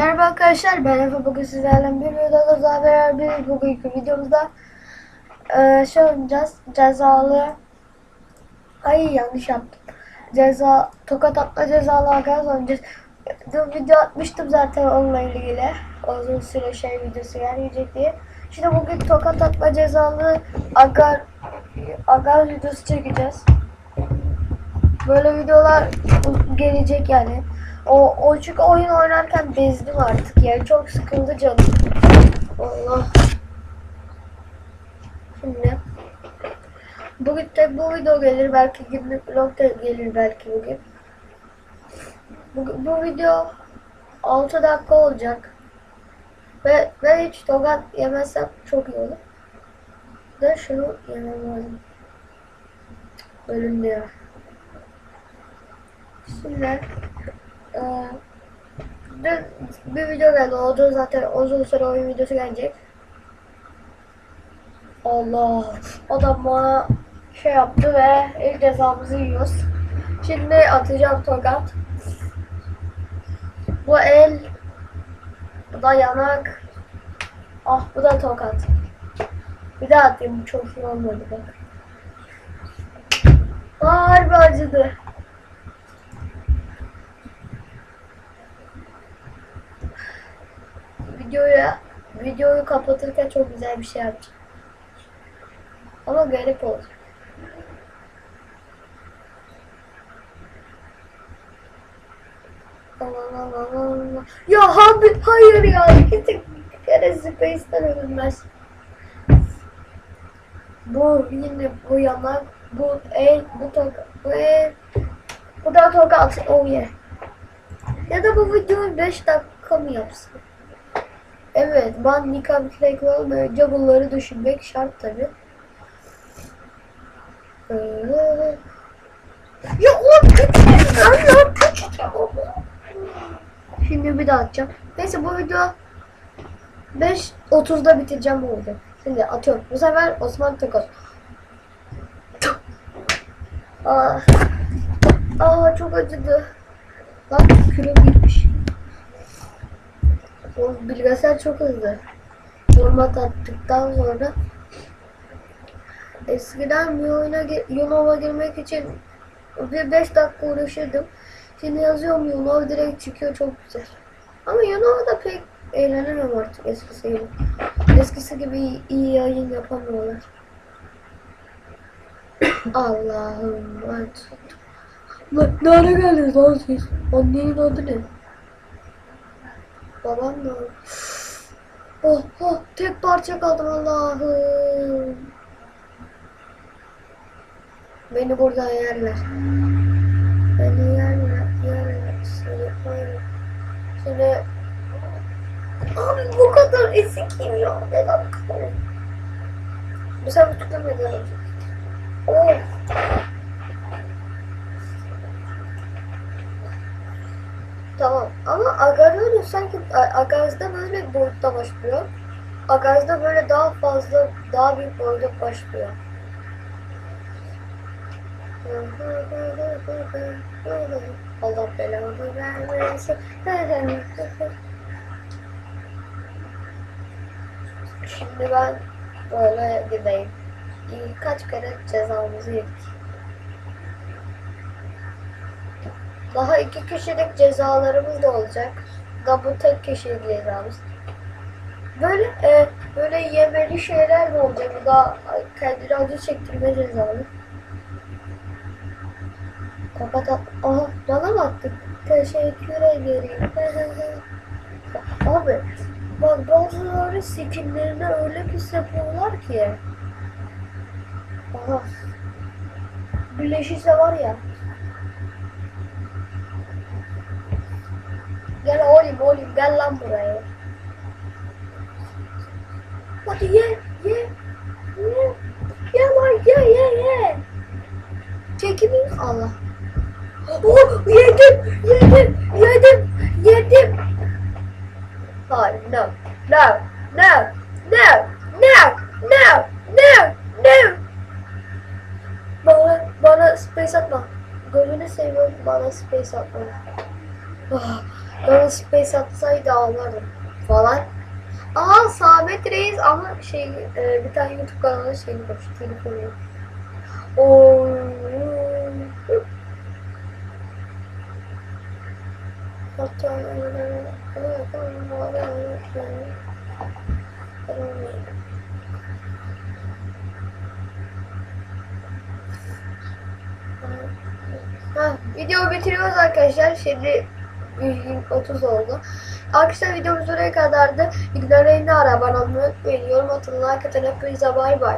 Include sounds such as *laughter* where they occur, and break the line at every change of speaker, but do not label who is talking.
Merhaba arkadaşlar ben Efe. Bugün sizlerle bir videoda daha beraber bugünkü videomuzda eee şey oynayacağız. Cezalı ay yanlış yaptım. Ceza tokat atma cezalı arkadaşlar oynayacağız. Dün video atmıştım zaten onunla ilgili. Uzun süre şey videosu gelecek diye. Şimdi bugün tokat atma cezalı agar agar videosu çekeceğiz. Böyle videolar gelecek yani o, o çünkü oyun oynarken bezdim artık yani çok sıkıldı canım. Allah. Şimdi bugün tek bu video gelir belki günlük vlog da gelir belki bugün. Bu, bu video 6 dakika olacak. Ve, ve hiç tokat yemezsem çok iyi olur. Ve şunu yemem lazım. Ölüm diyor. Şimdi ee, dün bir video geldi. O da zaten uzun süre oyun videosu gelecek. Allah. Adam bana şey yaptı ve ilk cezamızı yiyoruz. Şimdi atacağım tokat. Bu el. Bu da yanak. Ah bu da tokat. Bir daha atayım. Bu çok iyi olmadı bak. Harbi acıdı. videoyu videoyu kapatırken çok güzel bir şey yapacağım. Ama garip olacak. Allah Allah Allah. Ya abi hayır ya. İki tek bir kere Space'den ölünmez. Bu yine bu yanak, bu el, bu toka, bu el, bu da toka Oh yeah. Ya da bu videoyu 5 dakika mı yapsın? Evet, ben Nika Craig olmayınca bunları düşünmek şart tabi. Ee, ya o küçük ya küçük Şimdi bir daha atacağım. Neyse bu video 5.30'da bitireceğim bu videoyu. Şimdi atıyorum. Bu sefer Osman Tokoz. Aa, aa çok acıdı. Bak kürüm gitmiş. Bilgisayar çok hızlı. Format attıktan sonra eskiden bir oyuna Yunov'a girmek için bir 5 dakika uğraşırdım. Şimdi yazıyorum Yunov direkt çıkıyor çok güzel. Ama Yunov'da pek eğlenemem artık eskisi gibi. Eskisi gibi iyi, iyi yayın yapamıyorlar. *coughs* Allah'ım ben Lan nereye geldiniz lan siz? Annenin adı ne? Babam da Oh oh tek parça kaldım Allah'ım. Beni buradan yerler. Beni yerler, yerler. Seni yerler. Seni... Abi bu kadar ezikim ya. Neden bu kadar? Bu sefer tutamıyorlar. Oh. Tamam ama Agariono sanki Agaz'da böyle bir boyutta başlıyor. Agaz'da böyle daha fazla, daha büyük boyutta başlıyor. Allah belanı vermesin. Şimdi ben böyle gideyim. Kaç kere cezamızı yedik. Daha iki kişilik cezalarımız da olacak. Bu tek kişilik cezamız. Böyle e, böyle yemeli şeyler de olacak. Bu da kendini acı çektirme cezalı. Kapat at. Aha bana mı? Teşekkür ederim. *laughs* Abi bak bazıları skinlerine öyle pis yapıyorlar ki. Aha. Birleşirse var ya. Gel oğlum oğlum gel lan buraya. Hadi ye ye ye. Ye lan ye ye ye. Çekimin Allah. Oh yedim yedim yedim yedim. Hayır no no no no no no no no. Bana bana space atma. Gözünü seviyorum bana space atma. Oh. Bana space atsaydı ağlardım falan. Aa Samet Reis ama şey e, bir tane YouTube kanalı şeyini koymuş. Telefonu. Oo. Hatta *laughs* Ha, videoyu bitiriyoruz arkadaşlar. Şimdi 130 oldu. Arkadaşlar videomuz buraya kadardı. İlgilerini ara abone olmayı unutmayın. Yorum atın, like atın. Hepinize bay bay.